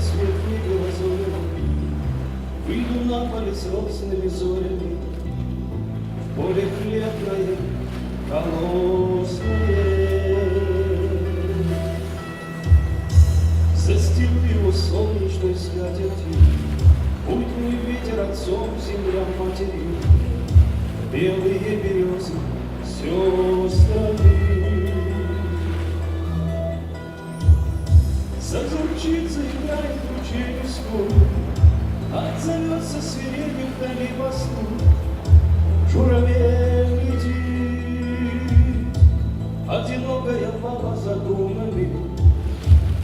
цвет книги лазурный, Выйду на поле с росными зорями, поле хлебное, колосное. Застелю его солнечной скатертью, Будь мой ветер отцом, земля матерью, Белые березы лесной, Отзовется свирелью вдали пастух. Журавель летит, одинокая баба за дунами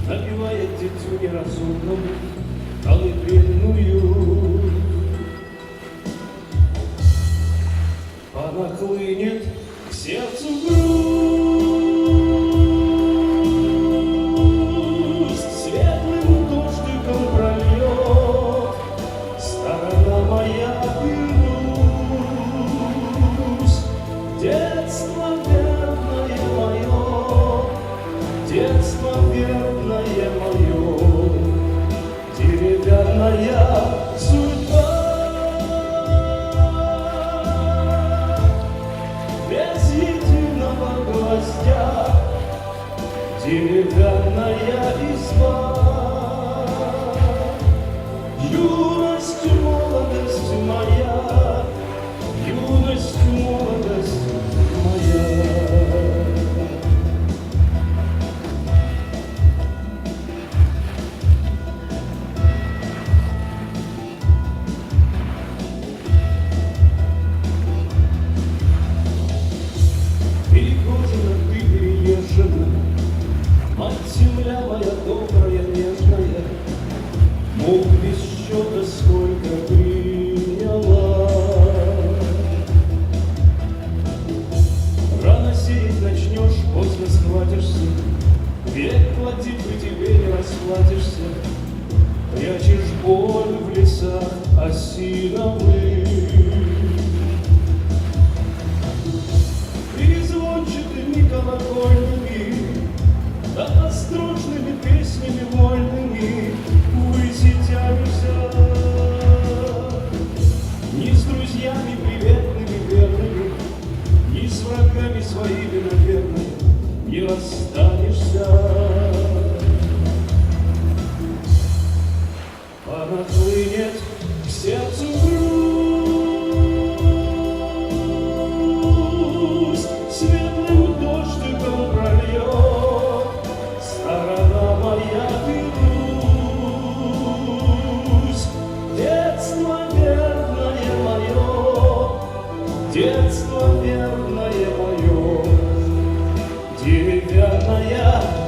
Напевает дитю неразумному колыбельную. Она хлынет к сердцу грудь, деревянная изба. Южная моя добрая, нежная, Мог без счета сколько приняла. Рано сеять начнешь, поздно схватишься, Век плати при тебе не расплатишься, Прячешь боль в лесах а осиновых. Yes. чувство верное мое, деревянная